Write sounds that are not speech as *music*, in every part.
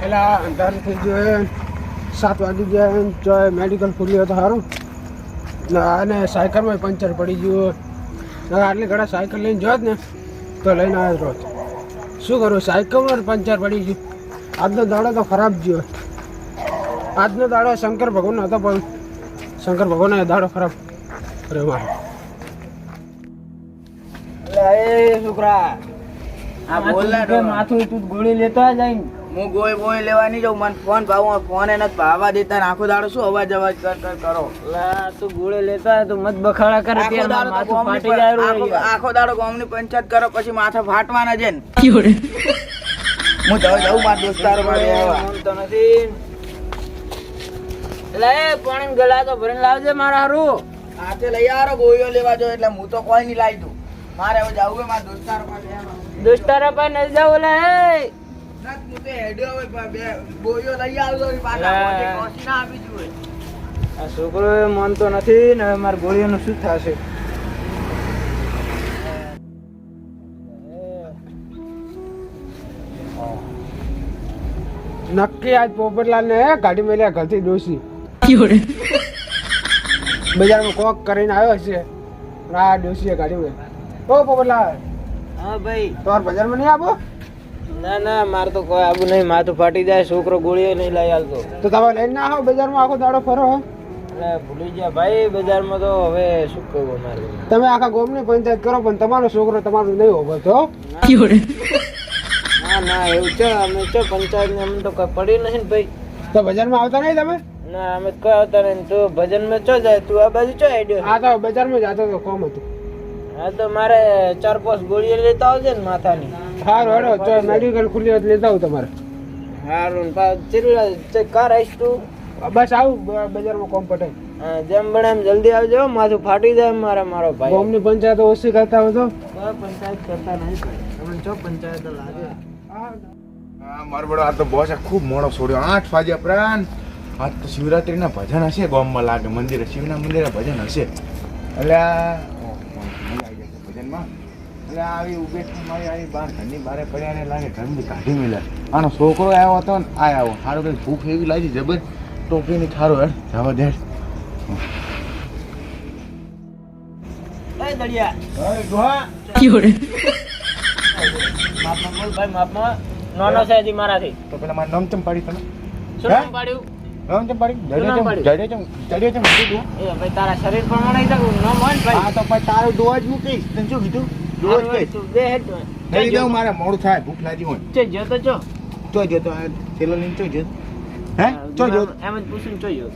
પેલા અંધારથી થઈ ગયું સાત વાગી ગયા જો મેડિકલ ખુલ્યું હતું સારું અને સાયકલમાં પંચર પડી ગયું આટલી ઘણા સાયકલ લઈને જોત ને તો લઈને આવ્યો રોજ. શું કરું સાયકલમાં પંચર પડી ગયું. આજનો દાડો તો ખરાબ ગયો. આજનો દાડો શંકર ભગવાનનો હતો પણ શંકર ભગવાનનો દાડો ખરાબ અરે મારો. એ છોકરા આ બોલ માથું તું ગોળી લેતો જાય જઈને હું ગોય બોય લેવા નહીં જાઉં. મને ફોન ભાવ ફોન એને ભાવવા દેતા આખો દાડો શું અવાજ અવાજ કર કર કરો? લા, તું ગોળે લેતા તો મત બખાડા કરે આખો દાડો માથું ફાટી જાય આખો- ગામની પંચાયત કરો પછી માથા ફાટવાના છે ને. હું જાઉં જાઉં મારા દોસ્તારો મારે. તો નથી. લે પાણી ગલા તો ભરીને લાવજે મારા હારું. હાથે લઈ આવો ગોળીઓ લેવા જો એટલે હું તો કોઈ નહીં લાવી દઉં. મારે હવે જવું મારા દોસ્તારો પાસે. દોસ્તારો પાસે પર નથી જાવ લે છોકરો માનતો નથી ને હવે મારા ગોળીઓનું શું થશે? નક્કી આજ પોપટલાલ ને ગાડી મેલ્યા ઘરથી ડોસી. બજારમાં કોક કરીને આવ્યો છે અને આ ડોસીએ ગાડી મેં ઓ પોપટલાલ. હા ભાઈ. તમારે બજારમાં નહીં આપો ના ના મારે તો કોઈ આવું નહીં માથું ફાટી જાય છોકરો ગોળીઓ નહીં લઈ આવતો. તો તમે લઈને ના આવો બજારમાં આખો દાડો ફરો હો? એટલે ભૂલી ગયા ભાઈ બજારમાં તો હવે શું કહું મારે તમે આખા ગામની પંચાયત કરો પણ તમારો છોકરો તમારું નહીં હોવો તો ના ના એવું છે અમે ચો પંચાયત ને અમને તો કઈ પડી નથી ને ભાઈ. તો બજારમાં આવતા નહીં તમે? ના અમે કઈ આવતા નહીં તું ભજનમાં ચો જાય તું આ બાજુ ચો આઈડિયો? હા તો બજારમાં જતો તો કોમ હતું. હા તો મારે ચાર પાંચ ગોળીઓ લેતા આવજે ને માથાની. સારું હેડો તો મેડિકલ ખુલ્લી હોય લેતા આવું તમારે. સારું ચેક કર આવીશ તું. બસ આવું બજારમાં કોમ પટાય. જેમ બને એમ જલ્દી આવજો માથું ફાટી જાય મારે મારો ભાઈ. ગામની પંચાયત ઓછી કરતા હોય તો? પંચાયત કરતા નહીં તમને ચો પંચાયત લાગે. હા મારો બડો આ તો બોસ ખૂબ મોડો છોડ્યો આઠ વાગ્યા પ્રાણ. આજ તો શિવરાત્રીના ભજન હશે ગામમાં લાગે મંદિરે શિવના મંદિરે ભજન હશે. એટલે આ ઓહ, મજા આવી જશે ભજનમાં એટલે આવી ઉભે મારી આવી બહાર ઘરની બારે પડ્યા ને લાગે ઘરની કાઢી મેળ્યા આનો છોકરો આવ્યો હતો ને આ આવ્યો. સારું કંઈક ભૂખ એવી લાગી જબર? ટોપીની ઠારો હેડ જવા દે. એ દળિયા. અરે ડોહા માપમાં બોલ ભાઈ માપમાં નાનો છે હજી મારાથી. તો પેલા મારે નામ ચમ પાડી તમે? શું નામ પાડ્યું? નામ ચમ પાડી જડે ચમ જડે ચમ કીધું એ ભાઈ તારા શરીર પ્રમાણે નામ હોય ને હા ભાઈ. તો પછી તારું દોવા જ મૂકીશ. તને શું કીધું? ડોવા જ હારું, કહીશ તું બે હેડ તું. નહીં દઉં મારે મોડું થાય ભૂખ લાગી હોય. ચો જો ચો ચો જો થેલો લઈને ચો જો. હે? ચો જો એમ જ પૂછીને ચો જો.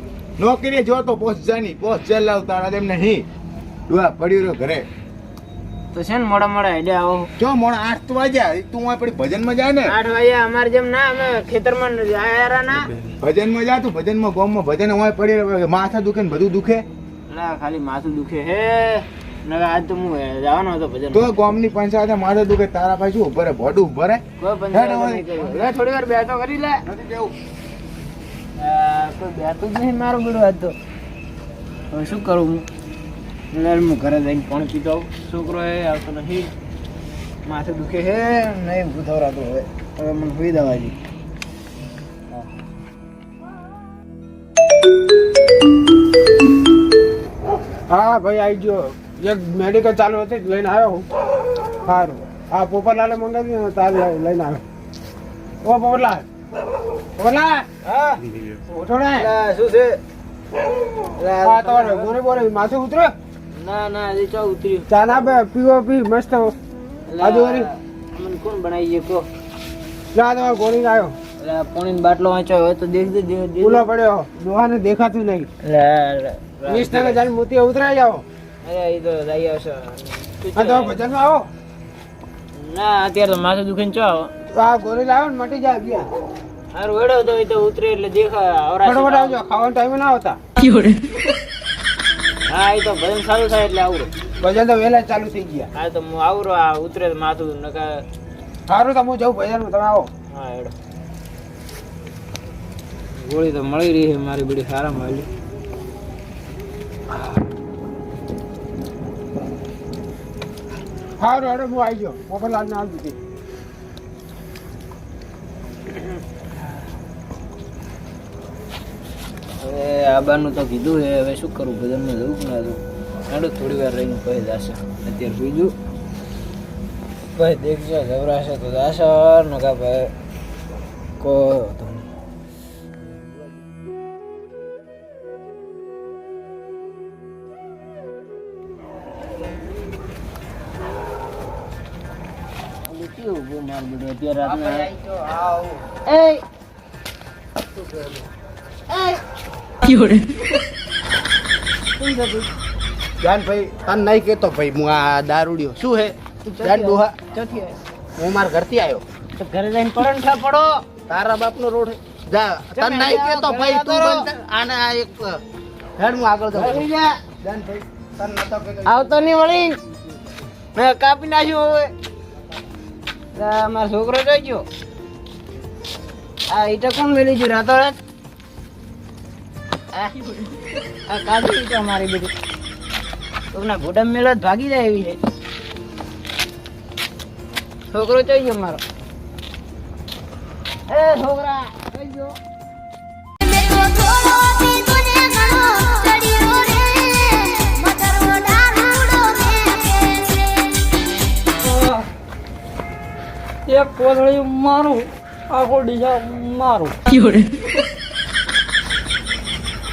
નોકરી જોતો પોસ્ટ જાની પોસ્ટ જેલ લાવ તારા તેમ નહીં. ડુઆ પડ્યો રહ્યો ઘરે. તો છે ને મોડા મોડા એટલે આવો. જો મોડા આઠ વાગ્યા તું આ પડી ભજનમાં જા ને? આઠ વાગ્યા અમારે જેમ ના અમે ખેતરમાં આયા ના. ભજનમાં જા તું ગોમમાં ભજન હોય પડી. માથા દુખે ને બધું દુખે? ખાલી માથું દુખે હે. આજ તો હું જવાનો હતો ભજન તો ગોમની પંચાયતે માથા દુખે તારા પાસે શું ઉભરે ભોડું ઉભરે થોડી વાર બેઠો કરી લે. નથી કેવું? કોઈ બેઠું જ નહીં મારું બીડું આજ તો. હવે શું કરું હું? હું ઘરે જઈને પાણી પીતો છોકરો એ આવતો નથી. માથું દુખે છે નહીં ભૂથવરાતું હવે. હવે મને સુઈ દવાજી હા ભાઈ આવી ગયો. એક મેડિકલ ચાલુ હતી લઈને આવ્યો હું. સારું. હા પોપટલાલે મંગાવી ને તાર લઈ- લઈને આવ્યો. ઓ પોપટલાલ. પોપટલાલ! હા. ઉઠો ને. શું છે? હા તમારે બોરે બોરે માથું ઉતરો ના ના ચો ઉતર્યું. ચા ના બે પીવો પી મસ્ત. આજુ વરી મને કોણ બનાવી ગયો કહો? જા તમારે ગોળી આવ્યો. એટલે બાટલો વાંચ્યો હોય તો દેખ દે દે. પડ્યો. દોહાને દેખાતું નહીં. વીસ ટકા જાણે મોતી ઉતરાઈ જાઓ. અરે એ તો આવશે. હા ચો. આવો ના અત્યારે તો માથું દુખીને ચો આવો. આ ગોળી લાવો ને મટી જાય ગયા હારું વેડો તો એ તો ઉતરે એટલે દેખાય આવરા ફટાફટ આવજો ખાવાનો ટાઈમ ના આવતા. હા એ તો ભજન સારું થાય એટલે આવરો ભજન તો વહેલા ચાલુ થઈ ગયા. હા તો હું આવરો આ ઉતરે તો માથું નકા સારું તો હું જઉં ભજનમાં તમે આવો. હા હેડો. ગોળી તો મળી રહી છે મારી બધી સારા મળી સારું હેડો, હું આવી ગયો. મોકલાલ ના દીધી. હવે આબાનું તો કીધું છે, હવે શું કરવું બધાને જવું ના હતું હેડો, થોડી વાર રહીને કહી જશે. અત્યારે બીજું ભાઈ દેખજો જવરાશે તો જશે. નકા ભાઈ કહો વાંધો નહીં. ઓલું કેવું ઊભું મારું બધું અત્યારે રાતના એ જાન ભાઈ તને નહીં કહેતો ભાઈ હું આ દારૂડિયો. શું હે? જાન ડોહા ચોથી હું મારા ઘરથી આવ્યો તો ઘરે જઈને પરંઠા પડો તારા બાપનો રોડ. જા તને નહીં કહેતો ભાઈ તું બંધ આને આ એક હેડ હું આગળ જાઉં. જાન ભાઈ તને નતો આવતો નહીં વળી. મેં કાપી નાખ્યું હવે. મારો છોકરો જોઈ ગયો. આ ઈટા કોણ મેલી ગયું રાતો રાત આ આ કાઢી ઈટા મારી બધી. તમને ગોડમ મેળો ભાગી જાય એવી છે. છોકરો જોઈ ગયો મારો. એ છોકરા એક કોથળી મારું આખો ડીસા મારું.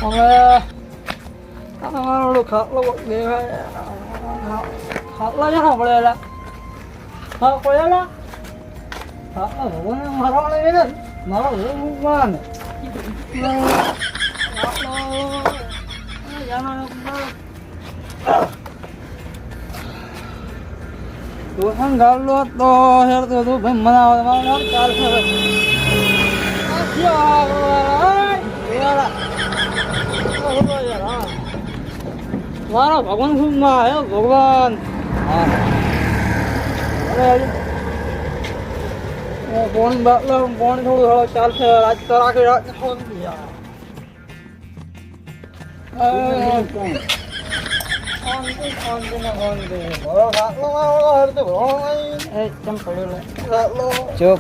હવે મારો ખાટલો દેખાય. ખાટલા ને પડેલા હા પડેલા? ખાટલા મારા મારવાને એને મારો ભગવાન તું ગાવલો તો હેરતો તું ભાઈ મનાવ મનાવ ચાલશે મારા ભગવાન ખૂબમાં હે ભગવાન? કોણ બાટલો કોણ થોડું થોડું ચાલશે રાત તો રાખી રાત કોણ?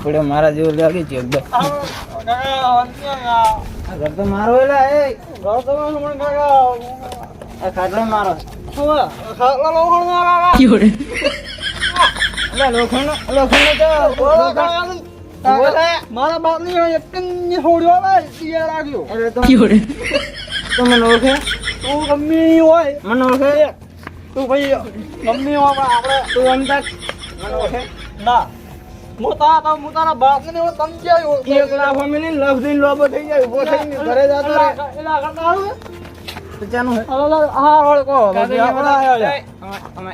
પડ્યો મારા બાપની એક છોડ્યો રાખ્યો એટલે તો તું મને ઓળખે? તું ગમે હોય મને ઓળખે? તું ભાઈ મમ્મી આપણે તું અંતર ના. બાપ હું સમજાયો એક લાખ ફેમિલી લખ દઈને લોબો થઈ જાય ઊભો થઈને ઘરે જતો રહે. એલા કરતા હારું તો ચાનું હે? અલા હા રોળ કો બાકી આપણે અમે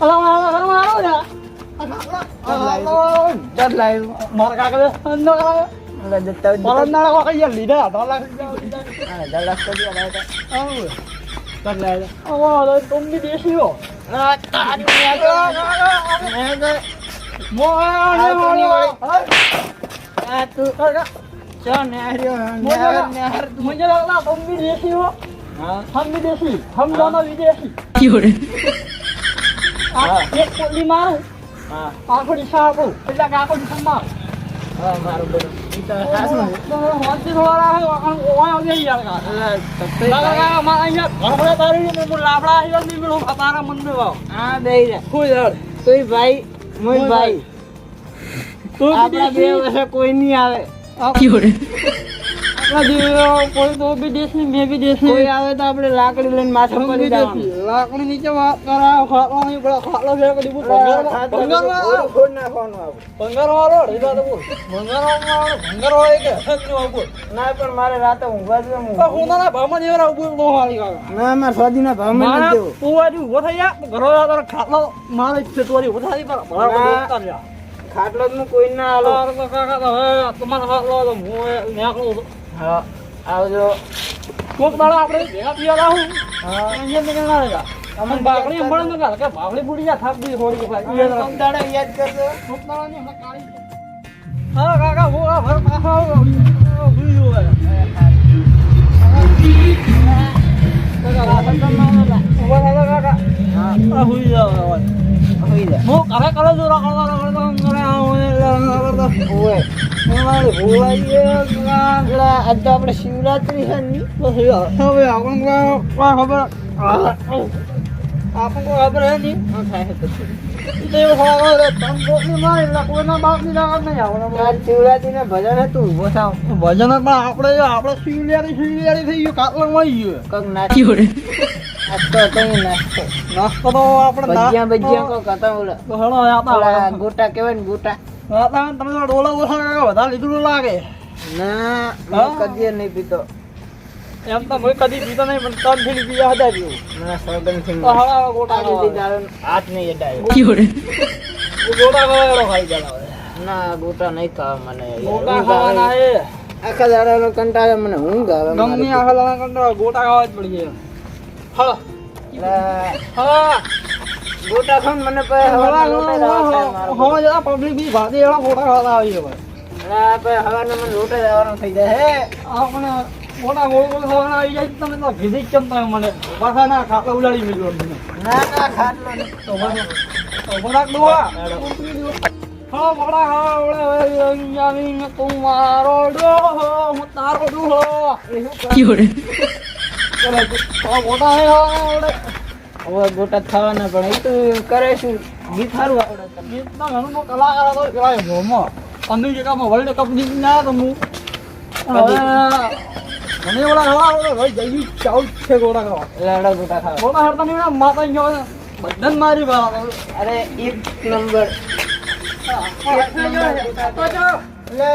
અલા મારા ઘરમાં આવો ના લીધા Taglala. Oo, alam kong bilis yun. Tani mo yan. Mo, ano mo, ano mo. Atu, ano. Siyan, nahariyan. Mo, nahar. Mo, nahar. Kong bilis yun. Ham bidesi, ham dana bidesi. Yun. Ah, એક પોલી મારું. હા. આખો દિશા આપો. એટલે આખો દિશા માં. હા, મારું બોલો. કોઈ નહીં તોય ભાઈ મોય ભાઈ આપણા બે કોઈ નહીં આવે. *laughs* કોઈ તો બી દેશની મેં બી કોઈ આવે તો આપણે લાકડી લઈને માથે પડી જવાનું. લાકડી નીચે વાત કરાવ ખાટલો નહીં પડે ખાટલો કરી બોલ ભંગાર ફોડ નાખવાનું ભંગાર વાળો રીતા તો બોલ. ભંગાર વાળો ભંગાર વાળો કે ના પણ મારે રાતે ઊંઘવા જ હું ઊભો નો હાલી કાકા. ના માર સ્વાદીના ભાવમાં નથી દેવું તું આજે ઊભો થઈ જા ઘરો તારો ખાટલો મારે છે તોરી ઊભો થઈ પર મારા દોસ્તાર ખાટલો હું કોઈ ના હાલો કાકા તમારો હું નાખું હા આવજો કોક દાડો આપણે ભેગા પીવા લાવું. હા. અહીંયા નીકળ ના રહેતા અમને બાકડી અંબળે ન કાલ. કે બાકડી બુડી જા થાપ દી થોડી ભાઈ કોક દાડો યાદ કરજો. કોક દાડો ની હમણાં કાળી હા કાકા હો આ ભર પાછો ભૂલી ગયો કાકા વાસણ ના કાકા. હા હુઈ જાવ થઈ જાય હું કરે કરે જો રખડતો રખડતો કરે આવું એટલે ઓય અમારે ભોળાઈ ગયા પેલા આજ આપણે શિવરાત્રી છે આપણને ખબર આપણને ખબર હે નહીં થાય ભજન પણ આપણે જો, આપણે શિવલિયારી શિવલિયારી થઈ ગયું કાતલ મળી ગયું. કોક નાસ્તો નાસ્તો તો આપણે ભજીયા ઓલા. ગોટા કહેવાય ને ગોટા. આતા તમે તો ડોલા ઓછા કાકા વધારે લીધું લાગે. ના હું? કદી નહીં પીતો. એમ તો કદી પીતો નહીં પણ ત્રણ ફેરી હતા જ ના સોગનથી તો હવે હવે ગોટા દારૂ હાથ નહીં અડાયો. ગોટા ખાવા ખાઈ ના ગોટા નહીં ખાવા મને. ગોટા ખાવાના એ. આખા દાડાનો કંટાળો મને ઊંઘ આવે આખા કંટાળો ગોટા ખાવા જ પડી જાય. હા. એટલે હા. ગોટા ખાન મને. હવે પબ્લિક બી ભાતી એવા ગોટા ખાવા આવી હવે એટલે મને લોટે જ થઈ જાય હે. આપણે ગોટા ગોળ ગોળ ખાવાના આવી જાય તમે તો કીધી કેમ તમે મને. પાછા ના ખાતા ઉડાડી મેળવો ના ના ખાટલો તો બરાબર. તો હા, બડા હા, ઓળે ઓળે તું મારો ડોહો, હું તારો ડોહો. *laughs* એવું હવે ગોટા જ ખાવાના પણ એ તો કરે શું ગીત સારું આવડે. ગીતના ઘણો કલાકાર હતો કહેવાય ભોમો. પંદર જગ્યામાં વર્લ્ડ કપ જીતી ના તો હું મને ઓલા ઓલે ભાઈ જઈ ચાઉલ છે ગોળા ખાવા એટલે ગોટા ખાવા ગોળા હરતા નહીં માતા ગયો બધાને મારી બરાબર અરે એક નંબર કંધા હે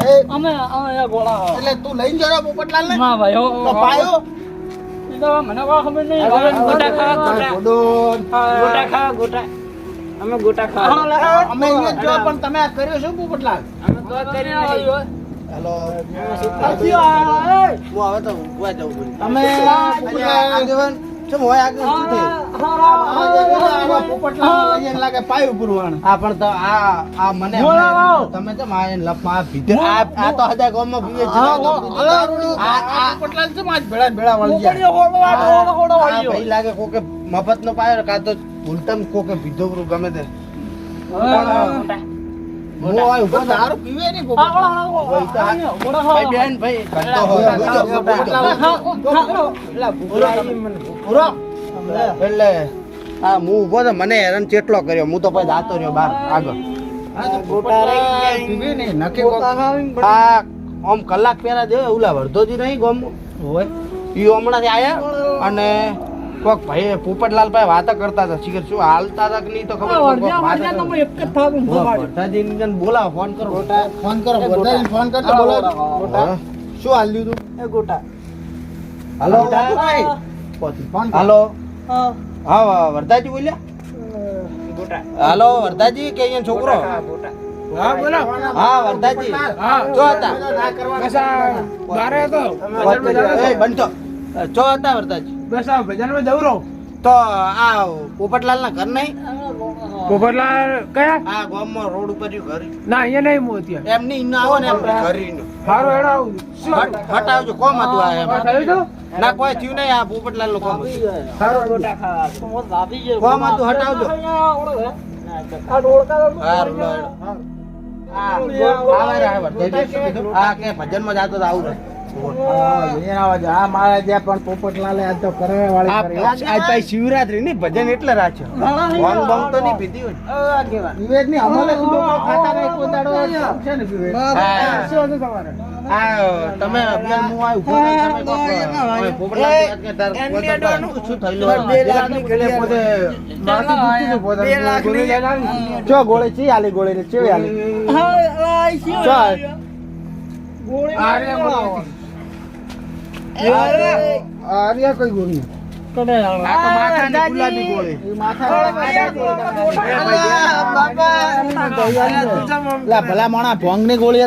જે અમે અમે ગોળા એટલે તું લઈને જરા પોપટલાલ ને ના ભાઈ તો પાયો? એ તો મને ખબર નહીં. ગોટા ખા ગોટા. ગોટા. ખા ગોટા. અમે ગોટા ખાવા. અમે અહીંયા જો પણ તમે આ કર્યો શું પોપટલાલ અમે તો કરી નહીં. હેલો. નથી હું હવે તો ઊંઘવા જાઉં તમે આગેવાન શું હોય આગળ શું થયું? પોપટલાલ લઈને લાગે પાયું પુરવાણ આ પણ તો આ આ મને. તમે તો મારે લપમાં ભીતર આ આ તો હજાર ગામમાં પીવે છે. આ આ પોપટલાલ છે માજ ભેળા ભેળા વળી ગયા. હોડો હોડો હોડો આ વાળ્યો. ભાઈ લાગે કોકે મફત નો પાયો કાં તો ભૂલતમ કોકે પીધો પૂરું ગમે તે. એટલે હા હું ઊભો તો મને હેરાન ચેટલો કર્યો. હું તો પછી જાતો રહ્યો બહાર આગળ. આમ કલાક પહેલા દે ઓલા વર્ધોજી નહીં ગમ હોય. એ હમણાંથી આયા અને કોક ભાઈ પોપટલાલ ભાઈ વાતો કરતા હતા શિખર શું હાલતા હતા કે નહીં તો ખબર એક જ કરતા. વર્ધાજીને કન બોલાવો ફોન કરો ફોન કરો વર્ધાજીને ફોન કરજો, બોલાવો. ગોટા શું હાલ્યું તું એ ગોટા હાલો હાલો હા. વરદાજી બોલ્યા ગોટા હાલો વરદાજી કે અહીંયા છોકરો ગોટા, ગોટા હા બોલો હા વરદાજી જો હતા બારે હતો. એ બંધો જો હતા વરદાજી બસ આ ભજનમાં જવું રહું. તો આ પોપટલાલ ના ઘર નહીં પોપટલાલ કયા આ ગામમાં રોડ ઉપર ઘર ના અહીંયા નહીં હું અત્યારે એમની ઈનો આવો ને એમ ઘર સારું હેડો આવું. હટ હટાવજો કોમ હતું આ એમ. આ થયું હતું? ના કોઈ થયું નહીં આ પોપટલાલનું કોમ હતું. સારું કોમ હતું હટાવજો. આ કે ભજનમાં જાતો તો આવું રે. શિવરાત્રી ની ભજન એટલે રાખ્યો તમે લાખની ગોળી. ચો આલી ગોળી ને ચેવી આલી ગોળી. આર્યા કઈ ગોળી ભલા મોણા ભોંગની ગોળી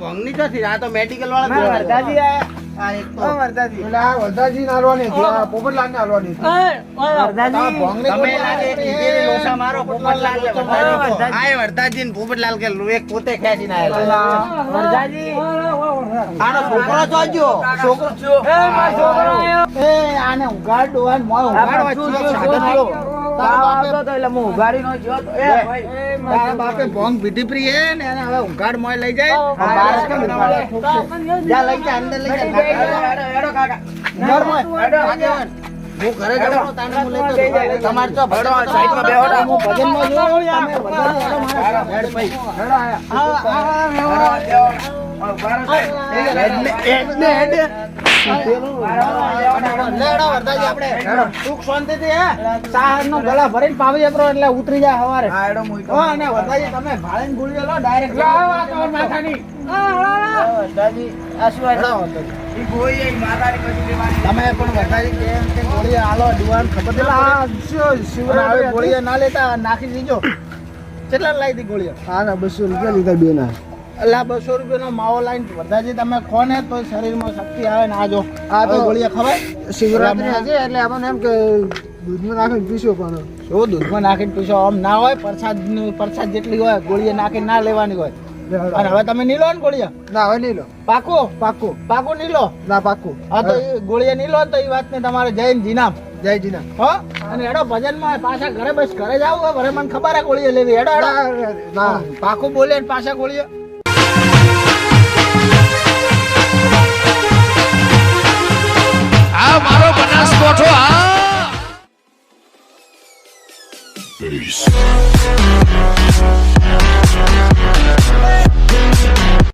ભોંગની નથી આ તો મેડિકલ વાળા વરદાજી આ એક તો એટલે આ વરદાજી ને હાલવાની હતી આ પોપટલાલ ને હાલવાની વરદાજી. પોપટલાલ કે પોતે ખેંચી ના વરદાજી. આનો છોકરો જોજો છોકરો એ આને પીધી પ્રી એને હવે ઉગાડ મોય લઈ જાય. બહાર કેમ ઉગાડે? જા લઈ જા અંદર લઈ જા ઘર મોય આગેવાન. હું ઘરે જવાનો તાને હું લેતો જાઉં. તમારે ના લેતા નાખી દીજો કેટલા લાવી હતી ગોળીઓ? હા બસો રૂપિયા લીધા બે ના અલા બસો રૂપિયાનો માવો લાઈન વરદાજી તમે ખો ને તો શરીરમાં શક્તિ આવે ને. આ જો આ તો- ગોળીએ ખબર ખવાય? શિવરાત્રી હતી એટલે આપણને એમ કે દૂધમાં નાખીને પીશો પણ શું દૂધમાં નાખીને પીશો. આમ ના હોય પ્રસાદ પ્રસાદ જેટલી હોય ગોળીએ નાખીને ના લેવાની હોય. અને હવે તમે નીલો ને ગોળીએ? ના હવે નહીં લો પાકો. પાક્કું પાકો નીલો? ના પાક્કું હા તો એ ગોળીએ નીલો ને તો એ વાતને તમારે જૈન જીનામ જય જીના હો? અને હેડો ભજનમાં પાછા ઘરે બસ ઘરે જાવ ભરે મને ખબર હે ગોળીએ લેવી. એડો હેડો. ના ના. પાકું બોલે ને પાછા ગોળીએ. Ah! Peace.